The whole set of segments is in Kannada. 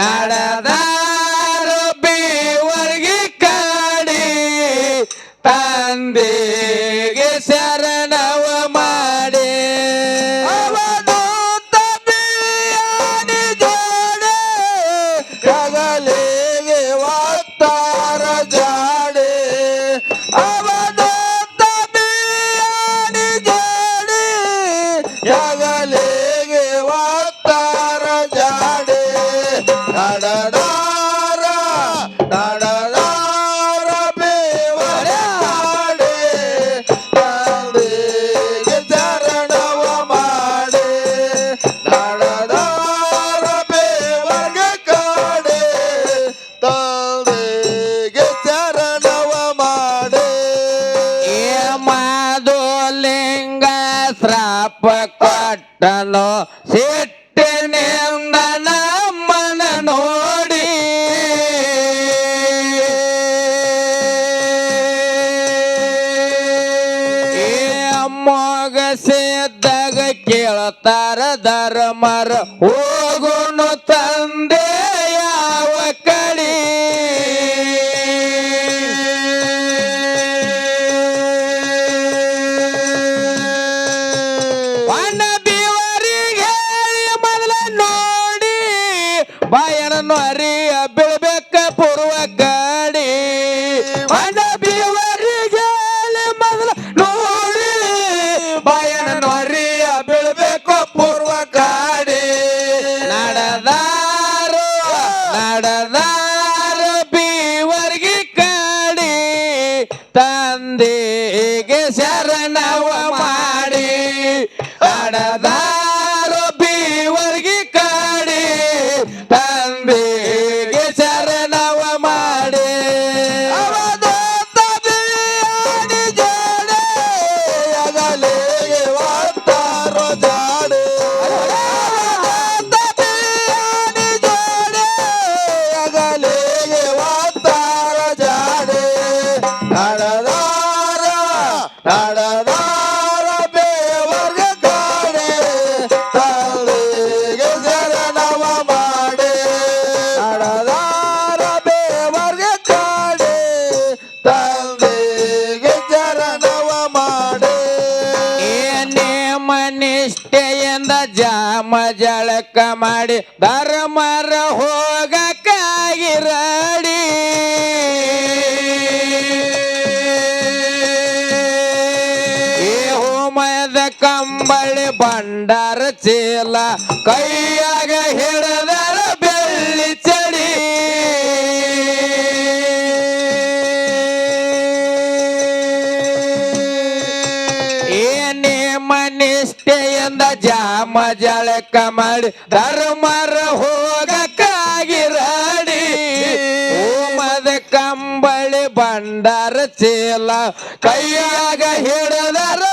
নারা ಕಣ್ಣ ಸಿಟ್ಟಿನಿಂದ ನಮ್ಮನ ನೋಡಿ. ಅಮ್ಮಗ ಸೇದ್ದಾಗ ಕೇಳ್ತಾರ ಧರ್ಮರ ಹೋಗುನು ತಂದೆ. ತಂದೆಗೆ ಶರಣವ ಮಾಡಿ ಅಡದ ಲೆಕ್ಕ ಮಾಡಿ ಬರಮರ ಹೋಗಕ್ಕಾಗಿರಡಿ. ಏ ಹೋಮದ ಕಂಬಳಿ ಬಂಡಾರ ಚೀಲ ಕೈಯಾಗ ನಿಷ್ಠೆಯಿಂದ ಜಾಮ ಜಳಕ ಮಾಡಿ ಧರ್ಮರ ಹೋಗಕ್ಕಾಗಿರಾಡಿ ಓಮದ ಕಂಬಳಿ ಬಂಡಾರ ಚೀಲ ಕೈಯಾಗ ಹಿಡದರು.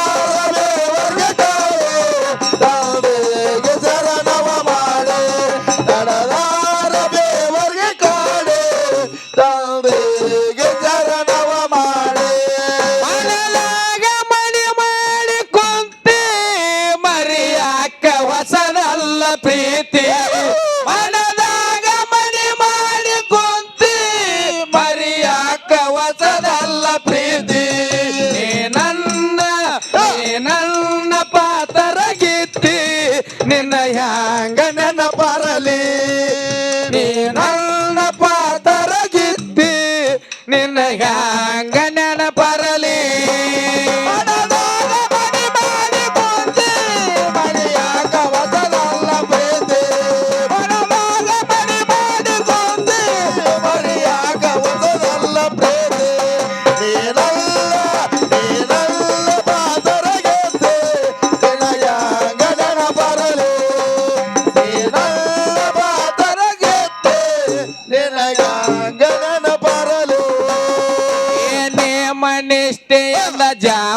Medina.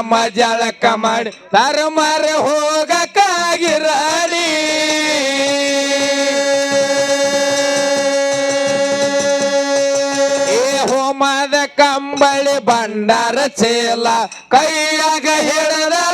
ನಮ್ಮ ಜಳಕ ಮಾಡಿ ತರಮರ ಹೋಗಕ್ಕಾಗಿರಲಿ. ಏ ಹೋಮದ ಕಂಬಳಿ ಬಂಡಾರ ಚೇಲ ಕೈಯಾಗ ಹೇಳದ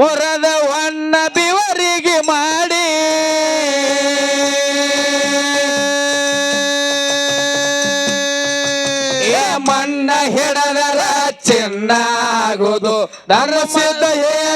ವರದವನ್ನ ಬಿವರಿಗೆ ಮಾಡಿ. ಮಣ್ಣ ಹಿಡದರ ಚಿನ್ನಾಗುದು. ಏ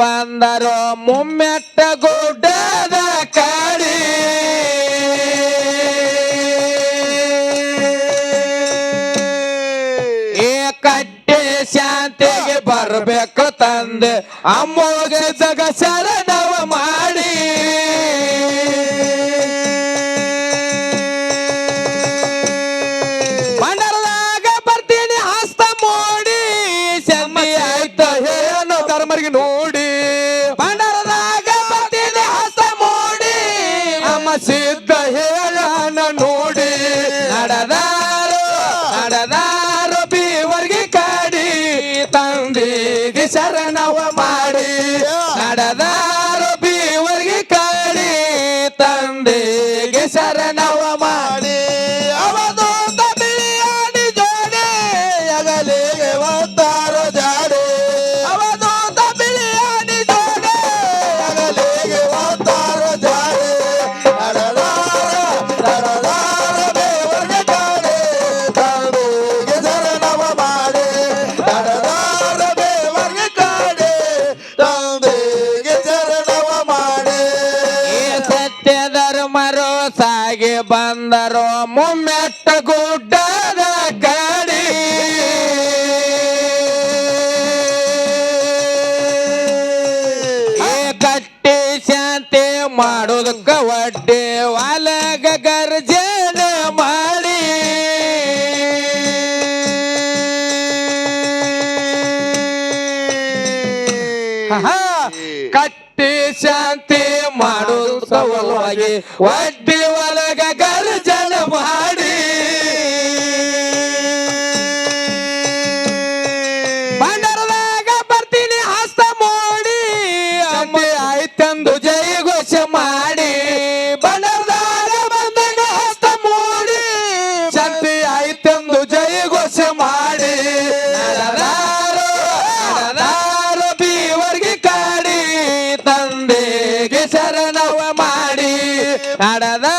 ಬಂದರು. ಮುಮ್ಮೆಟ್ಟ ಗುಡ್ಡದ ಕಾಡಿ. ಏ ಕಟ್ಟೆ ಶಾಂತಿಗೆ ಬರ್ಬೇಕು ತಂದೆ. ಅಮ್ಮಗೆ ಜಗ ಶರಣವ ಮಾಡಿ. ಮಾಡಿ. ಕಟ್ಟಿ ಶಾಂತಿ ಮಾಡುವ ಸಲುವಾಗಿ ಒಡ್ಡಿ Narada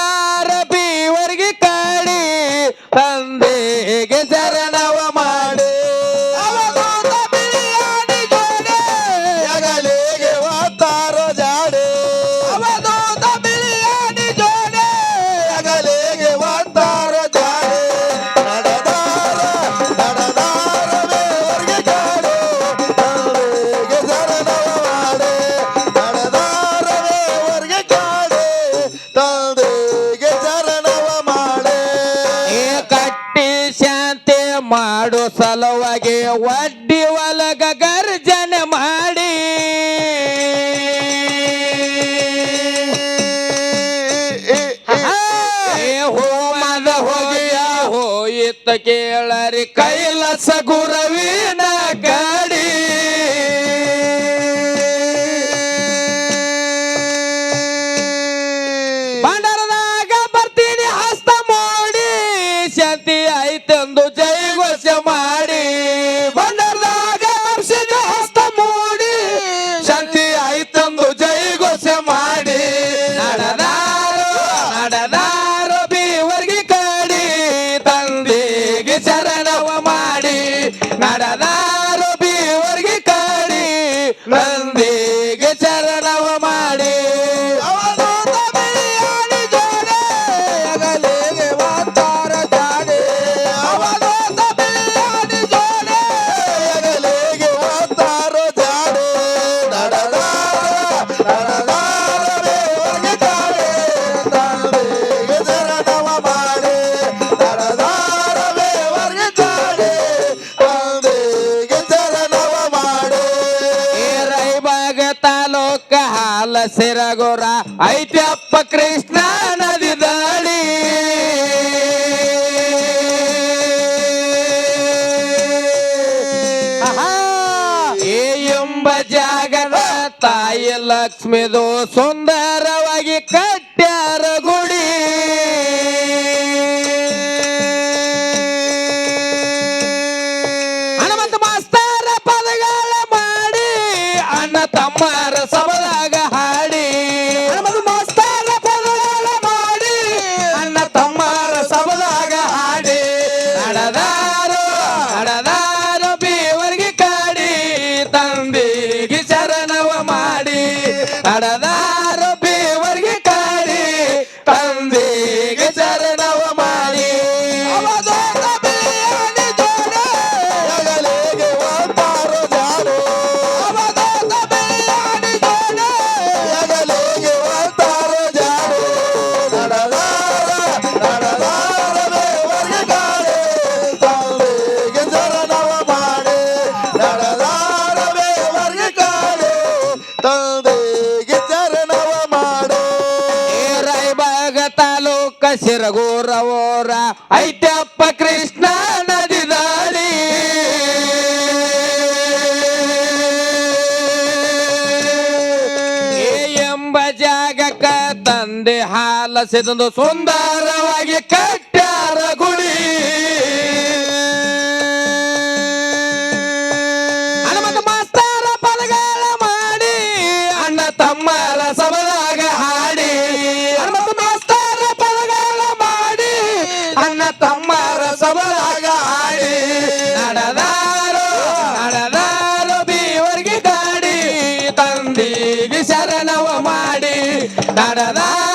ಮಾಡೋ ಸಲುವಾಗಿ ಒಡ್ಡಿ ಒಲಗ ಗರ್ಜನೆ ಮಾಡಿ. ಹೋಮದ ಹೋಗಿಯ ಹೋಯಿತ ಕೇಳರಿ. ಕೈಲಸ ಗುರವಿ ಅಲಸೆರಗೋರ ಅಪ್ಪ ಕೃಷ್ಣ ನದಿ ದಾಳಿ. ಎಂಬ ಜಾಗದ ತಾಯಿ ಲಕ್ಷ್ಮಿದು ಸುಂದರವಾಗಿ ಕಟ್ಟ್ಯಾರ ಗುಡಿ. ಹನುಮಂತ ಮಾಸ್ತಾರ ಪದಗಳ ಮಾಡಿ ಅಣ್ಣ ತಮ್ಮ ಸಿರಗೂರವೋರ ಐತ್ಯಪ್ಪ ಕೃಷ್ಣ ನದಿ ದಾಳಿ ಎಂಬ ಜಾಗಕ್ಕ ತಂದೆ ಹಾಲಸೆದೊಂದು ಸುಂದರ bye.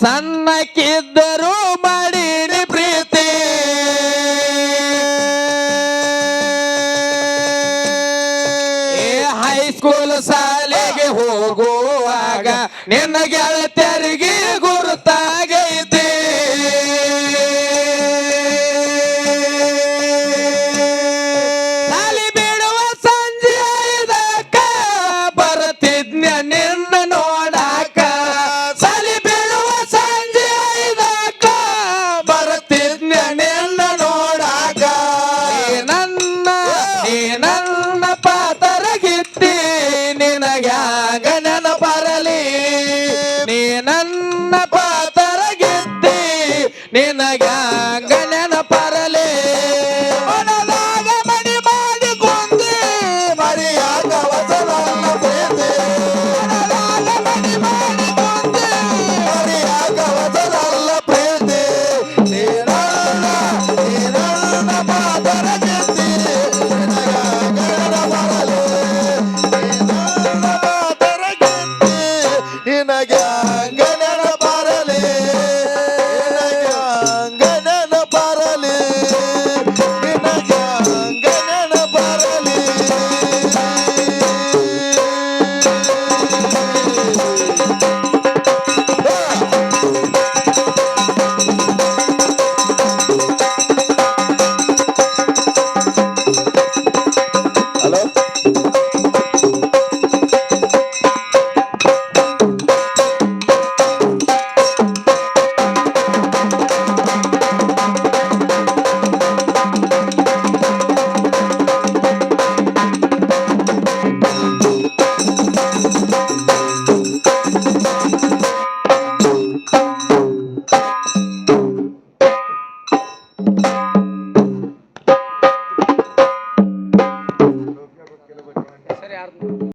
ಗೆಳತಿ ಸಣ್ಣಕ್ಕಿದ್ದರೂ ಮಾಡೀನಿ ಪ್ರೀತಿ. ಹೈಸ್ಕೂಲ್ ಶಾಲೆಗೆ ಹೋಗುವಾಗ ನಿನ್ನ ಗೆಳತಿಯರಿಗೆ